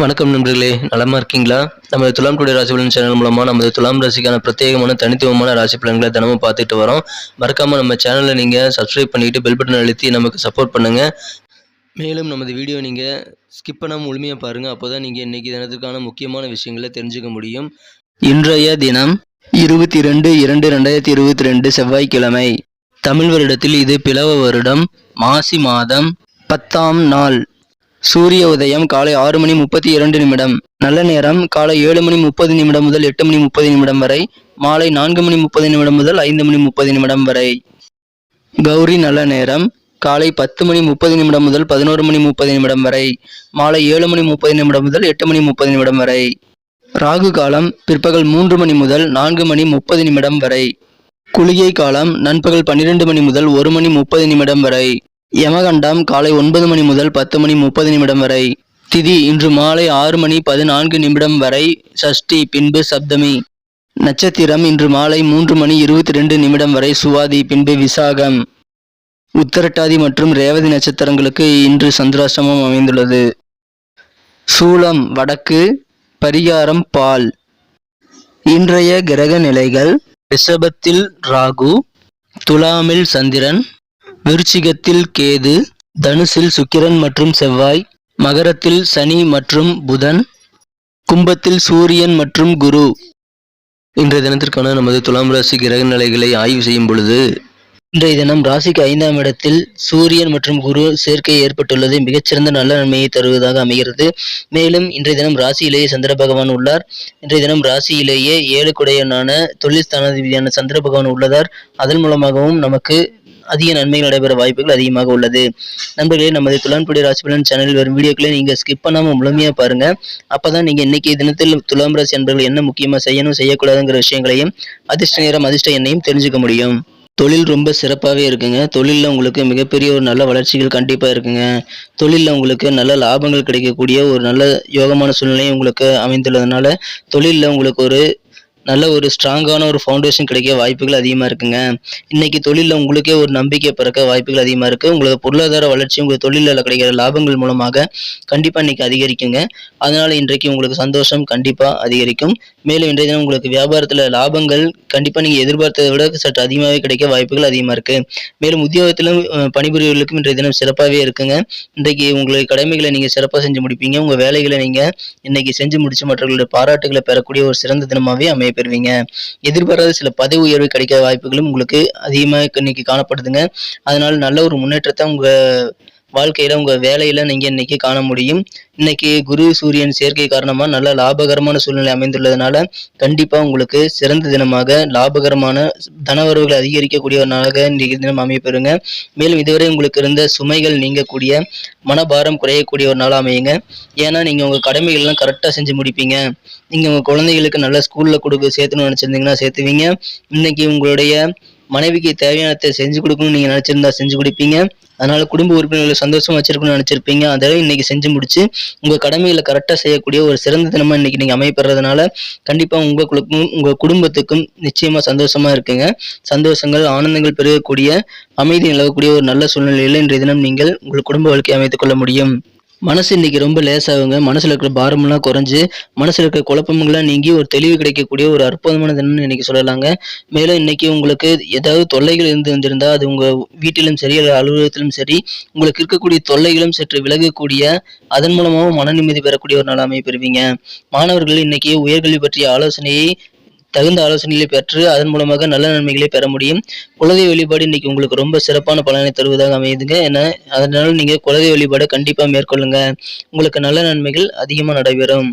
வணக்கம் நண்பர்களே நலமா இருக்கீங்களா? நம்ம துலாம் டுடே ராசி பலன் சேனல் மூலமா நமது துலாம் ராசிக்கான பிரத்யேகமான தனித்துவமான ராசி பலன்களை தினமும் பார்த்துட்டு வரோம். மறக்காம நம்ம சேனலை நீங்க சப்ஸ்கிரைப் பண்ணிட்டு பெல் பட்டன் அழுத்தி நமக்கு சப்போர்ட் பண்ணுங்க. மேலும் நமது வீடியோ நீங்க ஸ்கிப் பண்ணாமல் முழுமையா பாருங்க. அப்போதான் நீங்க இன்னைக்கு தினத்துக்கான முக்கியமான விஷயங்களை தெரிஞ்சுக்க முடியும். இன்றைய தினம் இருபத்தி ரெண்டு இரண்டு ரெண்டாயிரத்தி இருபத்தி ரெண்டு செவ்வாய்க்கிழமை. தமிழ் வருடத்தில் இது பிளவ வருடம். மாசி மாதம் பத்தாம் நாள். சூரிய உதயம் காலை ஆறு மணி முப்பத்தி இரண்டு நிமிடம் நல்ல நேரம் காலை ஏழு மணி முப்பது நிமிடம் முதல் எட்டு மணி முப்பது நிமிடம் வரை மாலை நான்கு மணி முப்பது நிமிடம் முதல் ஐந்து மணி முப்பது நிமிடம் வரை கௌரி நல்ல நேரம் காலை பத்து மணி முப்பது நிமிடம் முதல் பதினோரு மணி முப்பது நிமிடம் வரை மாலை ஏழு மணி முப்பது நிமிடம் முதல் எட்டு மணி முப்பது நிமிடம் வரை ராகு காலம் பிற்பகல் மூன்று மணி முதல் நான்கு மணி முப்பது நிமிடம் வரை குளிகை காலம் நண்பகல் பன்னிரண்டு மணி முதல் ஒரு மணி முப்பது நிமிடம் வரை யமகண்டம் காலை ஒன்பது மணி முதல் பத்து மணி முப்பது நிமிடம் வரை. திதி இன்று மாலை ஆறு மணி பதினான்கு நிமிடம் வரை. சஷ்டி பின்பு சப்தமி. நட்சத்திரம் இன்று மாலை மூன்று மணி இருபத்தி ரெண்டு நிமிடம் வரை சுவாதி பின்பு விசாகம். உத்தரட்டாதி மற்றும் ரேவதி நட்சத்திரங்களுக்கு இன்று சந்திராஷ்டமம் அமைந்துள்ளது. சூலம் வடக்கு பரிகாரம் பால். இன்றைய கிரக நிலைகள் ரிஷபத்தில் ராகு துலாமில் சந்திரன் விருச்சிகத்தில் கேது தனுசில் சுக்கிரன் மற்றும் செவ்வாய் மகரத்தில் சனி மற்றும் புதன் கும்பத்தில் சூரியன் மற்றும் குரு. இன்றைய தினத்திற்கான நமது துலாம் ராசி கிரக நிலைகளை ஆய்வு செய்யும் பொழுது இன்றைய தினம் ராசிக்கு ஐந்தாம் இடத்தில் சூரியன் மற்றும் குரு சேர்க்கை ஏற்பட்டுள்ளது. மிகச்சிறந்த நல்ல நன்மையை தருவதாக அமைகிறது. மேலும் இன்றைய தினம் ராசியிலேயே சந்திர பகவான் உள்ளார். இன்றைய தினம் ராசியிலேயே ஏழு குடையனான தொழில் ஸ்தானாதிபதியான சந்திர பகவான் உள்ளதார். அதன் மூலமாகவும் நமக்கு அதிக நன்மைகள் நடைபெற வாய்ப்புகள் அதிகமாக உள்ளது. நண்பர்களே நமது துலாம்புடி ராசி பலன் சேனலில் வரும் வீடியோக்களை நீங்க ஸ்கிப் பண்ணாமல் முழுமையாக பாருங்க. அப்பதான் நீங்க இன்னைக்கு தினத்தில் துலாம் ராசி அன்பர்கள் என்ன முக்கியமாக செய்யணும் செய்யக்கூடாதுங்கிற விஷயங்களையும் அதிர்ஷ்ட நேரம் அதிர்ஷ்ட எண்ணையும் தெரிஞ்சுக்க முடியும். தொழில் ரொம்ப சிறப்பாகவே இருக்குங்க. தொழிலில் உங்களுக்கு மிகப்பெரிய ஒரு நல்ல வளர்ச்சிகள் கண்டிப்பாக இருக்குங்க. தொழிலில் உங்களுக்கு நல்ல லாபங்கள் கிடைக்கக்கூடிய ஒரு நல்ல யோகமான சூழ்நிலை உங்களுக்கு அமைந்துள்ளதுனால தொழிலில் உங்களுக்கு ஒரு நல்ல ஒரு ஸ்ட்ராங்கான ஒரு ஃபவுண்டேஷன் கிடைக்க வாய்ப்புகள் அதிகமாக இருக்குங்க. இன்னைக்கு தொழிலில் உங்களுக்கே ஒரு நம்பிக்கை பிறக்க வாய்ப்புகள் அதிகமாக இருக்குது உங்களுக்கு பொருளாதார வளர்ச்சி உங்கள் தொழிலில் கிடைக்கிற லாபங்கள் மூலமாக கண்டிப்பாக இன்னைக்கு அதிகரிக்குங்க. அதனால் இன்றைக்கு உங்களுக்கு சந்தோஷம் கண்டிப்பாக அதிகரிக்கும். மேலும் இன்றைய தினம் உங்களுக்கு வியாபாரத்தில் லாபங்கள் கண்டிப்பாக நீங்கள் எதிர்பார்த்ததை விட சற்று அதிகமாகவே கிடைக்க வாய்ப்புகள் அதிகமாக இருக்குது மேலும் உத்தியோகத்திலும் பணிபுரிவர்களுக்கும் பணிபுரியவர்களுக்கும் இன்றைய தினம் சிறப்பாகவே இருக்குங்க. இன்றைக்கு உங்களுடைய கடமைகளை நீங்கள் சிறப்பாக செஞ்சு முடிப்பீங்க. உங்கள் வேலைகளை நீங்கள் இன்னைக்கு செஞ்சு முடிச்சு மற்றவர்களுடைய பாராட்டுகளை பெறக்கூடிய ஒரு சிறந்த தினமாகவே அமைய பெறுவீங்க. எதிர்பாராத சில பதவி உயர்வு கிடைக்க வாய்ப்புகளும் உங்களுக்கு அதிகமாக இன்னைக்கு காணப்படுதுங்க. அதனால நல்ல ஒரு முன்னேற்றத்தை உங்கள் வாழ்க்கையில உங்க வேலையில நீங்க இன்னைக்கு காண முடியும். இன்னைக்கு குரு சூரியன் சேர்க்கை காரணமா நல்ல லாபகரமான சூழ்நிலை அமைந்துள்ளதுனால கண்டிப்பா உங்களுக்கு சிறந்த தினமாக லாபகரமான தனவரவுகளை அதிகரிக்கக்கூடிய ஒரு நாளாக இன்றைய தினம் அமைப்பெறுங்க மேலும் இதுவரை உங்களுக்கு இருந்த சுமைகள் நீங்கக்கூடிய மனபாரம் குறையக்கூடிய ஒரு நாளாக அமையுங்க. ஏன்னா நீங்க உங்க கடமைகள்லாம் கரெக்டாக கரெக்டா செஞ்சு முடிப்பீங்க. நீங்க உங்க குழந்தைகளுக்கு நல்ல ஸ்கூல்ல கொடுக்க சேர்த்துன்னு நினைச்சிருந்தீங்கன்னா சேர்த்துவீங்க. இன்னைக்கு உங்களுடைய மனைவிக்கு தேவையானதை செஞ்சு கொடுக்கணும்னு நீங்க நினைச்சிருந்தா செஞ்சு கொடுப்பீங்க. அதனால குடும்ப உறுப்பினர்களை சந்தோஷமா வச்சிருக்கணும்னு நினைச்சிருப்பீங்க. அதை இன்னைக்கு செஞ்சு முடிச்சு உங்க கடமைகளை கரெக்டா செய்யக்கூடிய ஒரு சிறந்த தினமா இன்னைக்கு நீங்க அமைப்படுறதுனால கண்டிப்பா உங்களுக்கும் உங்க குடும்பத்துக்கும் நிச்சயமா சந்தோஷமா இருக்குங்க. சந்தோஷங்கள் ஆனந்தங்கள் பெருகக்கூடிய அமைதி நிலவக்கூடிய ஒரு நல்ல சூழ்நிலையில இன்றைய தினம் நீங்கள் உங்கள் குடும்ப வாழ்க்கையை அமைத்துக் கொள்ள முடியும். மனசு இன்னைக்கு ரொம்ப லேசாகுங்க. மனசுல இருக்கிற பாரமெல்லாம் குறைஞ்சு மனசுல இருக்கிற குழப்பங்கள்லாம் நீங்கி ஒரு தெளிவு கிடைக்கக்கூடிய ஒரு அற்புதமான தினம்னு இன்னைக்கு சொல்லலாங்க. மேலும் இன்னைக்கு உங்களுக்கு ஏதாவது தொல்லைகள் இருந்து வந்திருந்தா அது உங்க வீட்டிலும் சரி அல்லது அலுவலகத்திலும் சரி உங்களுக்கு இருக்கக்கூடிய தொல்லைகளும் சற்று விலகக்கூடிய அதன் மூலமாகவும் மன நிம்மதி பெறக்கூடிய ஒரு நிலைமை பெறுவீங்க. மாணவர்கள் இன்னைக்கு உயர்கல்வி பற்றிய ஆலோசனையை தகுந்த ஆலோசனைகளை பெற்று அதன் மூலமாக நல்ல நன்மைகளை பெற முடியும். குலதெய்வ வழிபாடு இன்னைக்கு உங்களுக்கு ரொம்ப சிறப்பான பலனை தருவதாக அமையுதுங்க. ஏன்னா அதனால நீங்க குலதெய்வ வழிபாடு கண்டிப்பா மேற்கொள்ளுங்க. உங்களுக்கு நல்ல நன்மைகள் அதிகமா நடைபெறும்.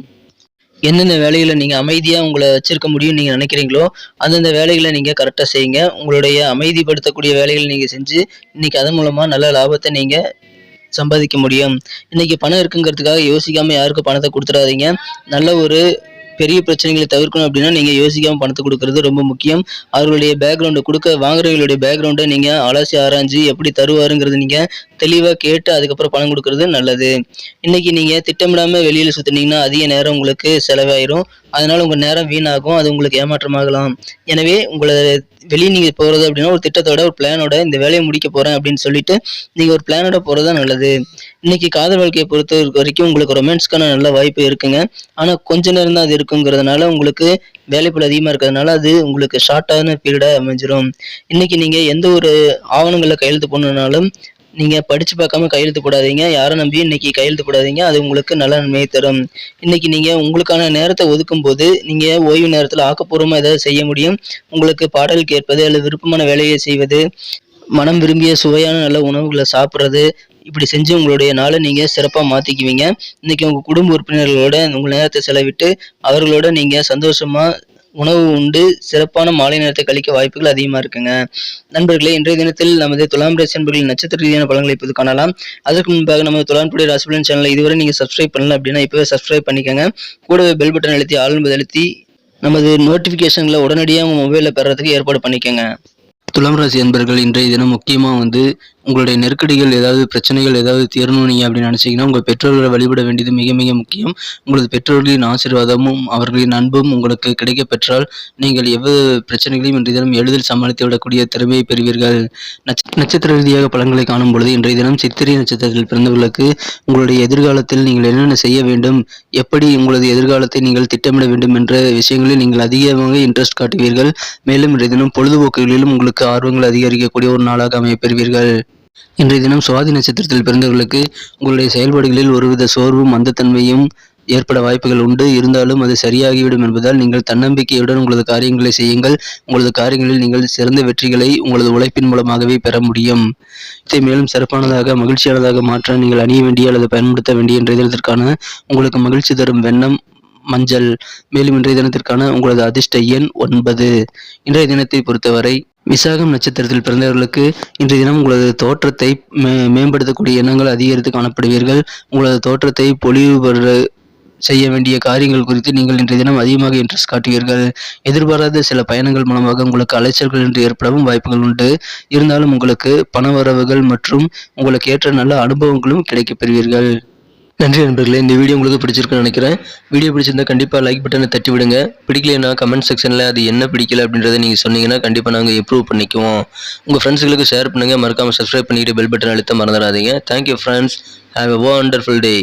எந்தெந்த வேலைகளை நீங்கள் அமைதியாக உங்களை வச்சிருக்க முடியும்னு நீங்கள் நினைக்கிறீங்களோ அந்தந்த வேலைகளை நீங்கள் கரெக்டாக செய்யுங்க. உங்களுடைய அமைதிப்படுத்தக்கூடிய வேலைகளை நீங்கள் செஞ்சு இன்னைக்கு அதன் மூலமாக நல்ல லாபத்தை நீங்கள் சம்பாதிக்க முடியும். இன்னைக்கு பணம் இருக்குங்கிறதுக்காக யோசிக்காமல் யாருக்கும் பணத்தை கொடுத்துடாதீங்க. நல்ல ஒரு பெரிய பிரச்சனைகளை தவிர்க்கணும் அப்படின்னா நீங்க யோசிக்காம பணத்தை கொடுக்கறது ரொம்ப முக்கியம். அவர்களுடைய பேக்ரவுண்டை கொடுக்க வாங்குறவங்களுடைய பேக்ரவுண்டை நீங்க அலசி ஆராய்ஞ்சு எப்படி தருவாருங்கிறது நீங்க தெளிவா கேட்டு அதுக்கப்புறம் பணம் கொடுக்கறது நல்லது. இன்னைக்கு நீங்க திட்டமிடாம வெளியில சுற்றுனீங்கன்னா அதிக நேரம் உங்களுக்கு செலவாயிரும். அதனால உங்க நேரம் வீணாகும் அது உங்களுக்கு ஏமாற்றமாகலாம். எனவே உங்களை வெளியே நீங்கள் போகிறது அப்படின்னா ஒரு திட்டத்தோட ஒரு பிளானோட இந்த வேலையை முடிக்க போகிறேன் அப்படின்னு சொல்லிட்டு நீங்கள் ஒரு பிளானோட போகிறது தான் நல்லது. இன்னைக்கு காதல் வாழ்க்கையை பொறுத்த வரைக்கும் உங்களுக்கு ரொமான்ஸ்க்கான நல்ல வாய்ப்பு இருக்குங்க. ஆனால் கொஞ்ச நேரம் தான் அது இருக்குங்கிறதுனால உங்களுக்கு வேலைப்பளு அதிகமாக இருக்கிறதுனால அது உங்களுக்கு ஷார்ட்டான பீரியடாக அமைஞ்சிரும். இன்னைக்கு நீங்கள் எந்த ஒரு ஆவணங்களில் கையெழுத்து போடணுன்னாலும் நீங்கள் படித்து பார்க்காம கையெழுத்து போடாதீங்க. யாரை நம்பி இன்றைக்கி கையெழுத்து போடாதீங்க. அது உங்களுக்கு நல்ல நன்மையை தரும். இன்னைக்கு நீங்கள் உங்களுக்கான நேரத்தை ஒதுக்கும் போது நீங்கள் ஓய்வு நேரத்தில் ஆக்கப்பூர்வமாக ஏதாவது செய்ய முடியும். உங்களுக்கு பாடல் கேட்பது அல்லது விருப்பமான வேலையை செய்வது மனம் விரும்பிய சுவையான நல்ல உணவுகளை சாப்பிட்றது இப்படி செஞ்சு உங்களுடைய நாளை நீங்கள் சிறப்பாக மாற்றிக்குவீங்க இன்னைக்கு உங்கள் குடும்ப உறுப்பினர்களோட உங்கள் நேரத்தை செலவிட்டு அவர்களோட நீங்கள் சந்தோஷமாக உணவு உண்டு. சிறப்பான மாலை நேரத்தை கழிக்க வாய்ப்புகள் அதிகமாக இருக்குங்க. நண்பர்களே இன்றைய தினத்தில் நமது துலாம் ராசி நண்பர்களின் நட்சத்திர ரீதியான பலன்களை இப்போது காணலாம். அதற்கு முன்பாக நமது துலாம் டுடே சேனலை இதுவரை நீங்கள் சப்ஸ்கிரைப் பண்ணல அப்படின்னா இப்போவே சப்ஸ்கிரைப் பண்ணிக்கோங்க. கூடவே பெல் பட்டன் அழுத்தி ஆள் அழுத்தி நமது நோட்டிஃபிகேஷன்களை உடனடியாக உங்கள் மொபைலில் பெறறதுக்கு ஏற்பாடு பண்ணிக்கோங்க. துலாம் ராசி அன்பர்கள் இன்றைய தினம் முக்கியமாக வந்து உங்களுடைய நெருக்கடிகள் ஏதாவது பிரச்சனைகள் ஏதாவது தீரணும் நீங்கள் அப்படின்னு நினச்சிங்கன்னா உங்கள் பெற்றோர்களை வழிபட வேண்டியது மிக மிக முக்கியம். உங்களது பெற்றோர்களின் ஆசீர்வாதமும் அவர்களின் அன்பும் உங்களுக்கு கிடைக்க பெற்றால் நீங்கள் எவ்வளவு பிரச்சனைகளையும் இன்றைய தினம் எளிதில் சமாளித்து விடக்கூடிய திறமையை பெறுவீர்கள். நட்ச- நட்சத்திர ரீதியாக பலன்களை காணும் பொழுது இன்றைய தினம் சித்திரை நட்சத்திரத்தில் பிறந்தவர்களுக்கு உங்களுடைய எதிர்காலத்தில் நீங்கள் என்னென்ன செய்ய வேண்டும் எப்படி உங்களது எதிர்காலத்தை நீங்கள் திட்டமிட வேண்டும் என்ற விஷயங்களில் நீங்கள் அதிகமாக இன்ட்ரெஸ்ட் காட்டுவீர்கள். மேலும் இன்றைய தினம் பொழுதுபோக்குகளிலும் உங்களுக்கு ஆர்வங்கள் அதிகரிக்கக்கூடிய ஒரு நாளாக அமையப்பெறுவீர்கள். இன்றைய தினம் சுவாதி நட்சத்திரத்தில் பிறந்தவர்களுக்கு உங்களுடைய செயல்பாடுகளில் ஒருவித சோர்வும் மந்தத்தன்மையும் ஏற்பட வாய்ப்புகள் உண்டு. இருந்தாலும் அது சரியாகிவிடும் என்பதால் நீங்கள் தன்னம்பிக்கையுடன் உங்களது காரியங்களை செய்யுங்கள். உங்களது காரியங்களில் நீங்கள் சிறந்த வெற்றிகளை உங்களது உழைப்பின் மூலமாகவே பெற முடியும். இதை மேலும் சிறப்பானதாக மகிழ்ச்சியானதாக மாற்ற நீங்கள் அணிய வேண்டிய அல்லது பயன்படுத்த வேண்டிய இன்றைய தினத்திற்கான உங்களுக்கு மகிழ்ச்சி தரும் வெண்ணம் மஞ்சள். மேலும் இன்றைய தினத்திற்கான உங்களது அதிர்ஷ்ட எண் ஒன்பது. இன்றைய தினத்தை பொறுத்தவரை விசாகம் நட்சத்திரத்தில் பிறந்தவர்களுக்கு இன்றைய தினம் உங்களது தோற்றத்தை மே மேம்படுத்தக்கூடிய எண்ணங்கள் அதிகரித்து காணப்படுவீர்கள். உங்களது தோற்றத்தை பொலிவு பெற செய்ய வேண்டிய காரியங்கள் குறித்து நீங்கள் இன்றைய தினம் அதிகமாக இன்ட்ரெஸ்ட் காட்டுவீர்கள். எதிர்பாராத சில பயணங்கள் மூலமாக உங்களுக்கு அலைச்சல்கள் என்று ஏற்படவும் வாய்ப்புகள் உண்டு. இருந்தாலும் உங்களுக்கு பணவரவுகள் மற்றும் உங்களுக்கு ஏற்ற நல்ல அனுபவங்களும் கிடைக்கப் பெறுவீர்கள் நன்றி நண்பர்களே இந்த வீடியோ உங்களுக்கு பிடிச்சிருக்குன்னு நினைக்கிறேன். வீடியோ பிடிச்சிருந்தா கண்டிப்பாக லைக் பட்டனை தட்டி விடுங்க. பிடிக்கலைன்னா கமெண்ட் செக்ஷனில் அது என்ன பிடிக்கல அப்படின்றத நீங்கள் சொன்னீங்கன்னா கண்டிப்பாக நாங்கள் இம்ப்ரூவ் பண்ணிக்குவோம். உங்கள் ஃப்ரெண்ட்ஸுகளுக்கு ஷேர் பண்ணுங்கள் மறக்காமல் சப்ஸ்கிரைப் பண்ணிக்கிட்டு பெல் பட்டன் அழுத்த மறந்துடாதீங்க. Thank you friends have a wonderful day